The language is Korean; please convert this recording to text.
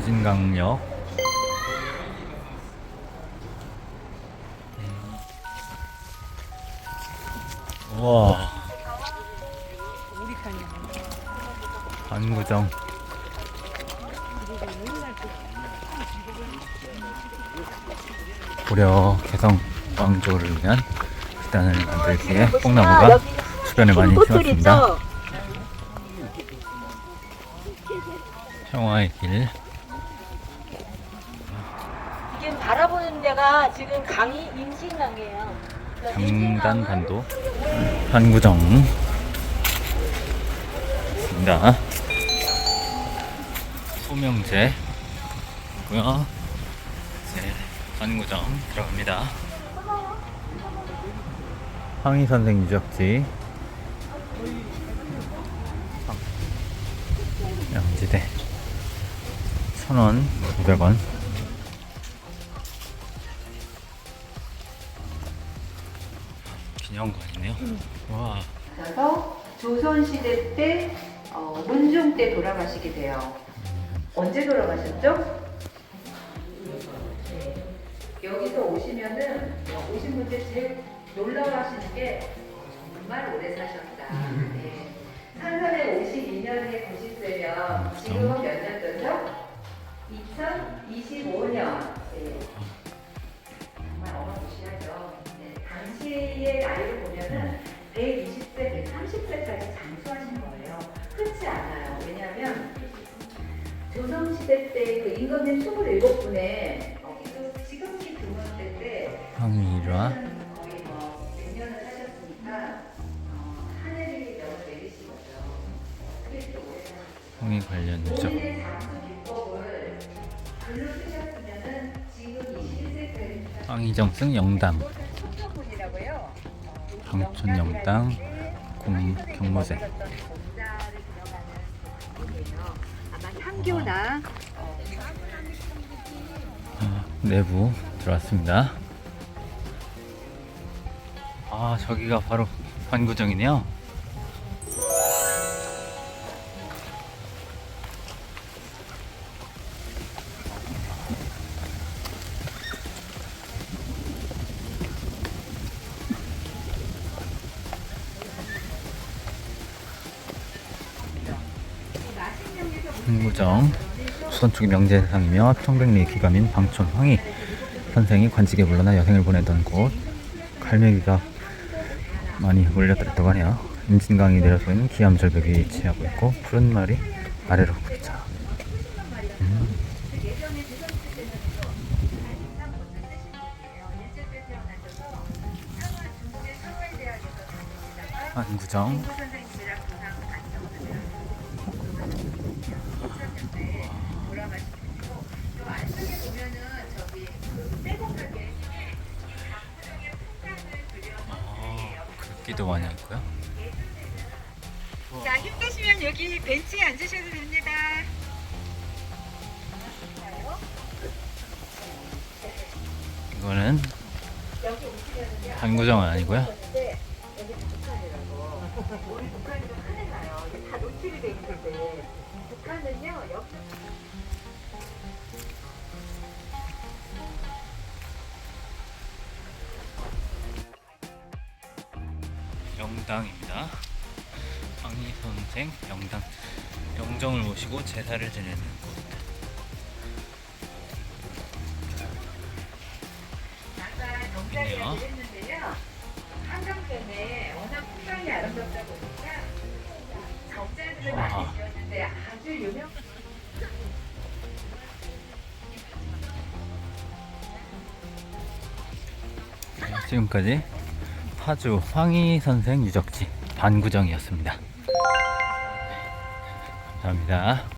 임진강역 우와. 안구정 고려 개성 왕조를 위한 수단을 만들기에 뽕나무가 주변에 많이 심었습니다. 평화의 길 바라보는 데가 지금 강이 임진강이에요. 그러니까 임진강은 장단반도 한구정. 입니다. 소명제. 고요. 이제 한구정 들어갑니다. 황희 선생 유적지. 양지대. 천원 500원 기념관이네요. 와 그래서 조선시대 때 어, 문종 때 돌아가시게 돼요. 언제 돌아가셨죠? 네. 여기서 오시면은 어, 오신 분들 제일 놀라워 하시는 게 정말 오래 사셨다. 네. 산선에 52년에 보시면 지금은 몇 년도죠? 2025년. 20대 때 그 임금님 27분에 지금치 부모님 때 형이 이리 와. 거의 뭐몇 년을 하셨으니까 하늘이 명을 내리신 거죠. 그게 또 뭐예요? 형이 관련이죠 황희정승 영담. 황촌 영당 공- 경모제. 아마 향교나 아, 내부 들어왔습니다. 아 저기가 바로 관구정이네요. 관구정 조선 초기 명제상이며 청백리 기감인 방촌 황희 선생이 관직에 물러나 여생을 보내던 곳. 갈매기가 많이 몰려들었다고 하네요. 임진강이 내려서 있는 기암절벽 위에 위치하고 있고 푸른 말이 아래로 굽자 음. 안구정 아, 글귀도 많이 있고요 자, 힘드시면 여기 벤치에 앉으셔도 됩니다. 이거는 단구정은 아니고요 영당입니다. 황희 선생 영당 영정을 모시고 제사를 지내는 곳. 있네요. 그랬는데요. 한강 때문에 워낙 풍광이 아름답다 보니까 정자들을 와. 많이 지었는데 아주 유명. 지금까지 파주 황희 선생 유적지 반구정이었습니다. 감사합니다.